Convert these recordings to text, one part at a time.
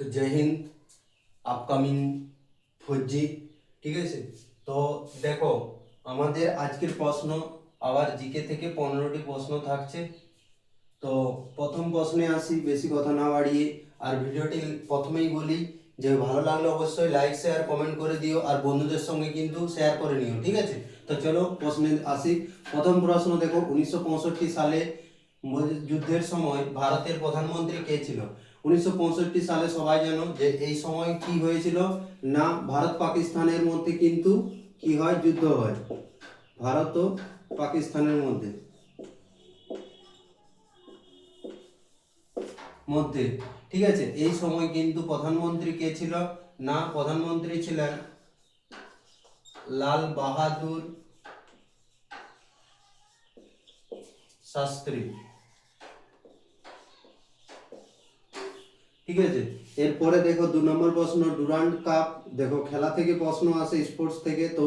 তো জয় হিন্দ আপকামিং ফৌজি ঠিক আছে? তো দেখো, আমাদের আজকের প্রশ্ন, আবার জিকে থেকে পনেরোটি প্রশ্ন থাকছে। তো প্রথম প্রশ্নে আসি, বেশি কথা না বাড়িয়ে, আর ভিডিওটি প্রথমেই বলি, যে ভালো লাগলে অবশ্যই লাইক শেয়ার কমেন্ট করে দিও, আর বন্ধুদের সঙ্গে কিন্তু শেয়ার করে নিও, ঠিক আছে? তো চলো প্রশ্নে আসি। প্রথম প্রশ্ন দেখো, উনিশশো পঁয়ষট্টি সালে যুদ্ধের সময় ভারতের প্রধানমন্ত্রী কে ছিল? উনিশশো পঁয়ষট্টি সালে সবাই জানো যে এই সময় কি হয়েছিল? না, ভারত পাকিস্তানের মধ্যে কিন্তু কি হয়? যুদ্ধ হয়। ভারত ও পাকিস্তানের মধ্যে। মধ্যে। ঠিক আছে? এই সময় কিন্তু প্রধানমন্ত্রী কে ছিল? না, প্রধানমন্ত্রী ছিলেন লাল বাহাদুর শাস্ত্রী। আছে এরপরে দেখো দু নম্বর প্রশ্ন ডুরান্ড কাপ। দেখো, খেলা থেকে প্রশ্ন আসে, স্পোর্টস থেকে। তো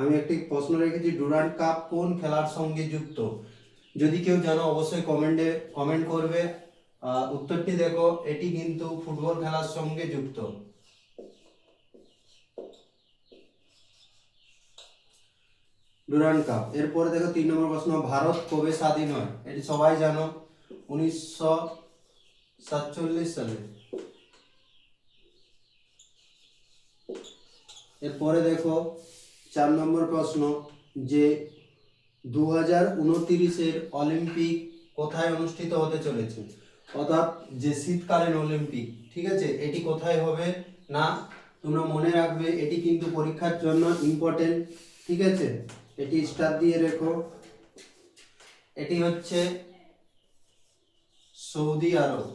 আমি একটি প্রশ্ন রেখেছি ডুরান্ড কাপ কোন খেলার সঙ্গে যুক্ত? যদি কেউ জানো, অবশ্যই কমেন্টে কমেন্ট করবে। উত্তরটি দেখো, এটি কিন্তু ফুটবল খেলার সঙ্গে যুক্ত। Durand cup. এরপরে দেখো, তিন নম্বর প্রশ্ন, ভারত কবে স্বাধীন হয়? এটি সবাই জানো, উনিশশো সাতচল্লিশ সালে। এরপরে দেখো, চার নম্বর প্রশ্ন যে দু হাজার উনতিরিশের অলিম্পিক কোথায় অনুষ্ঠিত হতে চলেছে? অর্থাৎ যে শীতকালীন অলিম্পিক, ঠিক আছে? এটি কোথায় হবে না তোমরা মনে রাখবে, এটি কিন্তু পরীক্ষার জন্য ইম্পর্টেন্ট ঠিক আছে? এটি স্টার দিয়ে রেখো। এটি হচ্ছে সৌদি আরব,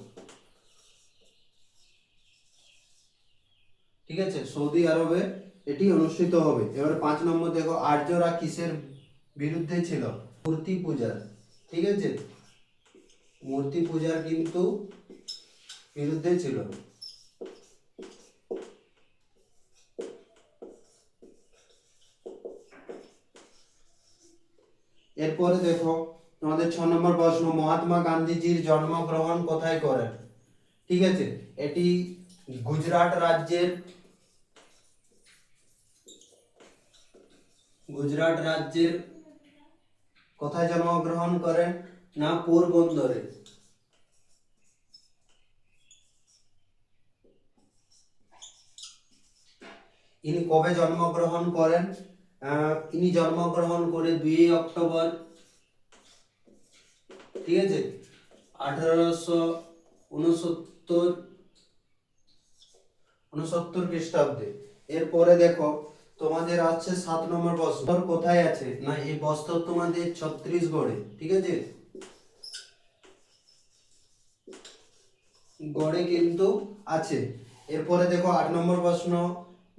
ঠিক আছে? সৌদি আরবে এটি অনুষ্ঠিত হবে। এবার পাঁচ নম্বর দেখো, আর্যরা কিসের বিরুদ্ধে ছিল? মূর্তি পূজার। ঠিক আছে? মূর্তি পূজার কিন্তু বিরুদ্ধে ছিল। এরপরে দেখো, তোমাদের ছ নম্বর প্রশ্ন, মহাত্মা গান্ধীজির জন্মগ্রহণ কোথায় করেন? ঠিক আছে? এটি গুজরাট রাজ্যের গুজরাট রাজ্যের কোথায় জন্মগ্রহণ করেন না পোরবন্দরে। ইনি কবে জন্মগ্রহণ করেন? ইনি জন্মগ্রহণ করে দুই অক্টোবর, ঠিক আছে? আঠারোশো উনসত্তর উনসত্তর খ্রিস্টাব্দে। এরপরে দেখো তোমাদের আছে সাত নম্বর বস্তর। কোথায় আছে? না, এই বস্তর তোমাদের ছত্রিশগড়ে ঠিক আছে? গড়ে কিন্তু আছে। এরপরে দেখো আট নম্বর প্রশ্ন,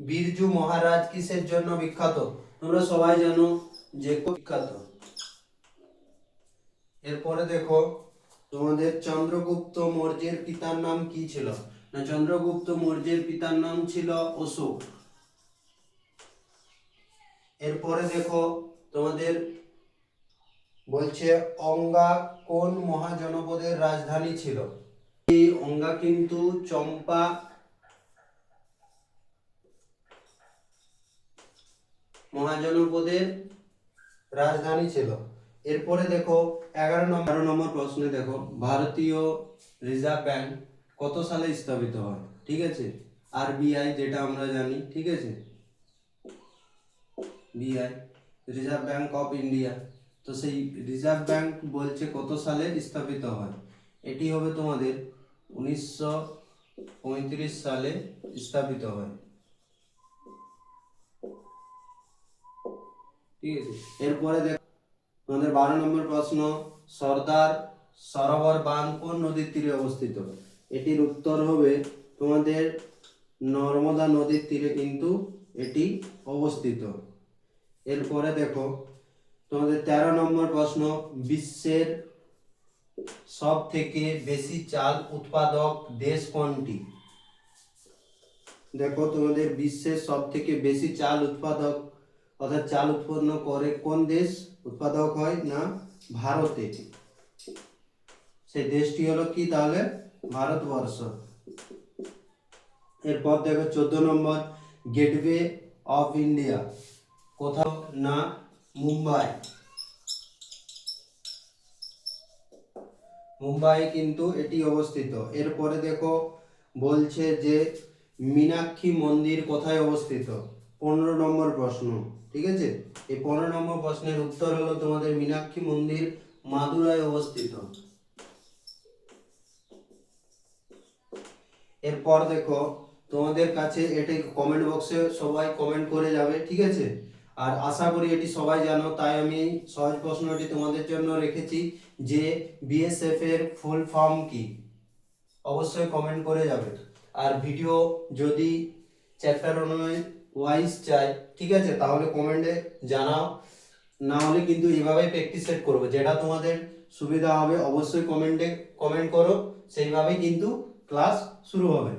বীরজু মহারাজ কিসের জন্য বিখ্যাত? তোমরা সবাই জানো যে বিখ্যাত। এরপরে দেখো, তোমাদের চন্দ্রগুপ্ত মৌর্যের পিতার নাম কি ছিল? না, চন্দ্রগুপ্ত মৌর্যের পিতার নাম ছিল অশোক। এরপরে দেখো তোমাদের বলছে, অঙ্গা কোন মহাজনপদের রাজধানী ছিল? এই অঙ্গা কিন্তু চম্পা মহাজনপদের রাজধানী ছিল। এরপরে দেখো, এগারো নম্বর নম্বর প্রশ্নে দেখো, ভারতীয় রিজার্ভ ব্যাংক কত সালে স্থাপিত হয়? ঠিক আছে? আরবিআই যেটা আমরা জানি, ঠিক আছে? বিআই রিজার্ভ ব্যাংক অফ ইন্ডিয়া তো সেই রিজার্ভ ব্যাংক বলছে কত সালে স্থাপিত হয়? এটি হবে তোমাদের উনিশশো পঁয়ত্রিশ সালে স্থাপিত হয়। ঠিক আছে? এরপরে দেখ, তোমাদের বারো নম্বর প্রশ্ন, সর্দার সরোবর বাঁধ কোন নদীর তীরে অবস্থিত? এটির উত্তর হবে তোমাদের নর্মদা নদীর তীরে কিন্তু এটি অবস্থিত। এরপরে দেখো, তোমাদের তেরো নম্বর প্রশ্ন, বিশ্বের সব থেকে বেশি চাল উৎপাদক দেশ কোনটি? দেখো, তোমাদের বিশ্বের সব থেকে বেশি চাল উৎপাদক, অর্থাৎ চাল উৎপন্ন করে কোন দেশ উৎপাদক হয় না? ভারতে। সেই দেশটি হলো কি তাহলে? ভারতবর্ষ। এরপর দেখো, চোদ্দ নম্বর, গেটওয়ে অফ ইন্ডিয়া। কোথাও না, মুম্বাই। মুম্বাই কিন্তু এটি অবস্থিত। এরপরে দেখো, বলছে যে মীনাক্ষী মন্দির কোথায় অবস্থিত? পনেরো নম্বর প্রশ্ন, ঠিক আছে? এই পনেরো নম্বর প্রশ্নের উত্তর হলো তোমাদের মীনাক্ষী মন্দির মাদুরায় অবস্থিত। এরপর দেখো, তোমাদের কাছে এটি কমেন্ট বক্সে সবাই কমেন্ট করে যাবে, ঠিক আছে? আর আশা করি এটি সবাই জানো, তাই আমি সহজ প্রশ্নটি তোমাদের জন্য রেখেছি যে বিএসএফ এর ফুল ফর্ম কি? অবশ্যই কমেন্ট করে যাবে। আর ভিডিও যদি চ্যাপ্টার অনুযায়ী ওয়াইজ চাই, ঠিক আছে? তাহলে কমেন্টে জানাও। না হলে কিন্তু এভাবেই প্র্যাকটিস সেট করব। যেটা তোমাদের সুবিধা হবে, অবশ্যই কমেন্টে কমেন্ট করো। সেইভাবেই কিন্তু ক্লাস শুরু হবে।